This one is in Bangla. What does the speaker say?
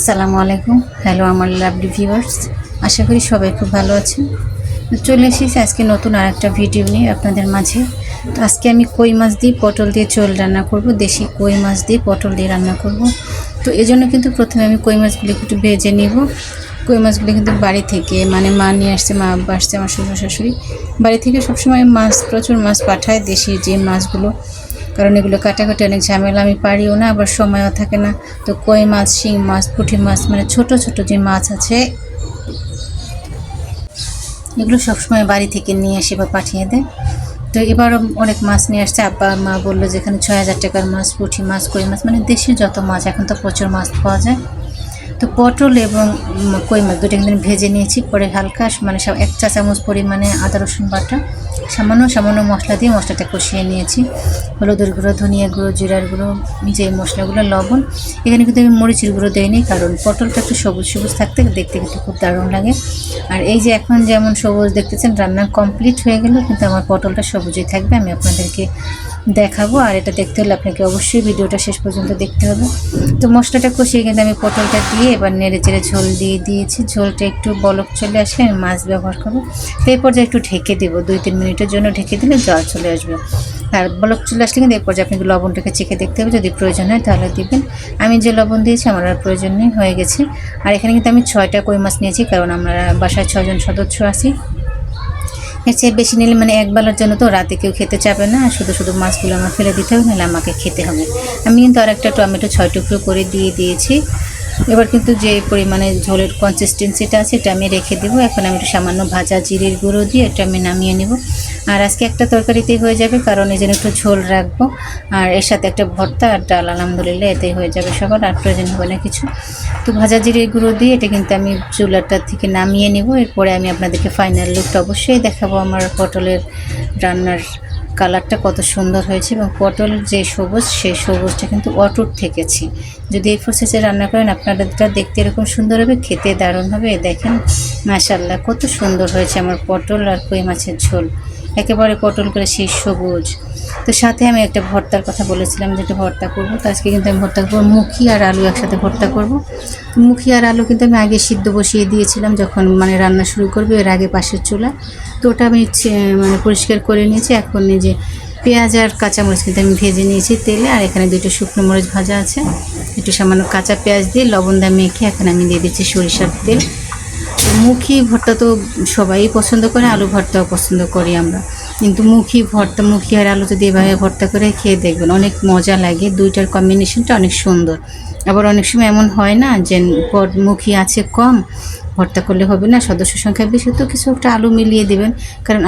আসসালামু আলাইকুম। হ্যালো আমার লাভলি ভিউয়ার্স আশা করি সবাই খুব ভালো আছেন। চলে এসেছি আজকে নতুন আর একটা ভিডিও নিয়ে আপনাদের মাঝে। তো আজকে আমি কই মাছ দিয়ে পটল দিয়ে চোল রান্না করব, দেশি কই মাছ দিয়ে পটল দিয়ে রান্না করব। তো এই জন্য কিন্তু প্রথমে আমি কই মাছগুলো একটু ভেজে নিব। কই মাছগুলি কিন্তু বাড়ি থেকে মানে মা নিয়ে আসছে, মা আব্বা আসছে আমার শ্বশুর শাশুড়ি। বাড়ি থেকে সবসময় মাছ, প্রচুর মাছ পাঠায়, দেশি যে মাছগুলো। কারণ এগুলো কাটাকাটি অনেক ঝামেলা, আমি পারিও না, আবার সময়ও থাকে না। তো কই মাছ, শিং মাছ, পুঁটি মাছ মানে ছোট ছোট যে মাছ আছে, এগুলো সবসময় বাড়ি থেকে নিয়ে আসে বা পাঠিয়ে দেয়। তো এবারও অনেক মাছ নিয়ে আসছে, আব্বা মা বলল যেখানে ছয় হাজার টাকার মাছ, পুঁটি মাছ, কই মাছ মানে দেশি যত মাছ, এখন তো প্রচুর মাছ পাওয়া যায়। তো পটল এবং কই মাছ দুটো একদিন ভেজে নিয়েছি। পরে হালকা মানে এক চা চামচ পরিমাণে আদা, রসুন বাটা। সামান্য সামান্য মশলা দিয়ে মশলাটা কষিয়ে নিয়েছি। হলুদের গুঁড়ো, ধনিয়া গুঁড়ো, জিরার গুঁড়ো, যে মশলাগুলো, লবণ। এখানে কিন্তু আমি মরিচের গুঁড়ো দিইনি, কারণ পটলটা একটু সবুজ সবুজ থাকতে দেখতে কিন্তু খুব দারুণ লাগে। আর এই যে এখন যেমন সবুজ দেখতেছেন, রান্না কমপ্লিট হয়ে গেল, কিন্তু আমার পটলটা সবুজই থাকবে, আমি আপনাদেরকে দেখাবো। আর এটা দেখতে হলে আপনাকে অবশ্যই ভিডিওটা শেষ পর্যন্ত দেখতে হবে। তো মশলাটা কষিয়ে কিন্তু আমি পটলটা দিয়ে এবার নেড়ে চেড়ে ঝোল দিয়ে দিয়েছি। ঝোলটা একটু বলক চলে আসলে আমি মাছ ব্যবহার করব। এই পর্যায়ে একটু ঢেকে দেবো। দুই তিন মিনিটের জন্য ঢেকে দিলে জল চলে আসবে। আর বলক চলে আসলে কিন্তু এই পর্যায়ে আপনাকে লবণটাকে চেখে দেখতে হবে। যদি প্রয়োজন হয় তাহলে দিবেন। আমি যে লবণ দিয়েছি আমার আর প্রয়োজন নেই, হয়ে গেছে। আর এখানে কিন্তু আমি ছয়টা কই মাছ নিয়েছি, কারণ আমরা বাসায় ছজন সদস্য আছি। এর চেয়ে বেশি নিলে মানে এক বেলার জন্য তো রাতে কেউ খেতে চাবে না। শুধু শুধু মাছগুলো আমার ফেলে দিতে হবে, নাহলে আমাকে খেতে হবে। আমি কিন্তু আর একটা টমেটো ছয় টুকরো করে দিয়ে দিয়েছি। এবার কিন্তু যে পরিমাণে ঝোলের কনসিস্টেন্সিটা আছে, এটা আমি রেখে দেবো। এখন আমি একটু সামান্য ভাজা জিরির গুঁড়ো দিয়ে এটা আমি নামিয়ে নেব। আর আজকে একটা তরকারিতেই হয়ে যাবে, কারণ এই জন্য একটু ঝোল রাখব। আর এর সাথে একটা ভর্তা আর ডাল, আলহামদুলিল্লাহ, এতেই হয়ে যাবে সবার, আর প্রয়োজন হবে না কিছু। তো ভাজা জিরির গুঁড়ো দিয়ে এটা কিন্তু আমি চুলাটা থেকে নামিয়ে নেব। এরপরে আমি আপনাদেরকে ফাইনাল লুকটা অবশ্যই দেখাবো আমার পটলের রান্নার কালারটা কত সুন্দর হয়েছে এবং পটল যে সবুজ, সেই সবুজটা কিন্তু অটুট থেকেছে। যদি এই প্রসেসে রান্না করেন আপনারা দেখতে এরকম সুন্দর হবে, খেতে দারুণ হবে। দেখেন মাশাল্লাহ কত সুন্দর হয়েছে আমার পটল আর কই মাছের ঝোল। একেবারে পটল করে সেই সবুজ। তো সাথে আমি একটা ভর্তার কথা বলেছিলাম যে একটা ভর্তা করব। তো আজকে কিন্তু আমি ভর্তা করব। মুখি আর আলু একসাথে ভর্তা করব। মুখি আর আলু কিন্তু আমি আগে সিদ্ধ বসিয়ে দিয়েছিলাম যখন মানে রান্না শুরু করবে, এর আগে পাশের চুলা। তো ওটা আমি মানে পরিষ্কার করে নিয়েছি। এখন যে পেঁয়াজ আর কাঁচামরিচ কিন্তু আমি ভেজে নিয়েছি তেলে। আর এখানে দুটো শুকনো মরিচ ভাজা আছে। একটু সামান্য কাঁচা পেঁয়াজ দিয়ে লবণ দিয়ে মেখে এখন আমি দিয়ে দিচ্ছি সরিষার তেল। মুখি ভর্তা তো সবাই পছন্দ করে, আলু ভর্তাও পছন্দ করি আমরা। কিন্তু মুখী ভর্তা, মুখি আর আলু যদি এভাবে ভর্তা করে খেয়ে দেখবেন, অনেক মজা লাগে, দুইটার কম্বিনেশনটা অনেক সুন্দর। আবার অনেক সময় এমন হয় না যে মুখী আছে কম, ভর্তা করলে হবে না, সদস্য সংখ্যা বেশি, তো কিছু একটা আলু মিলিয়ে দেবেন। কারণ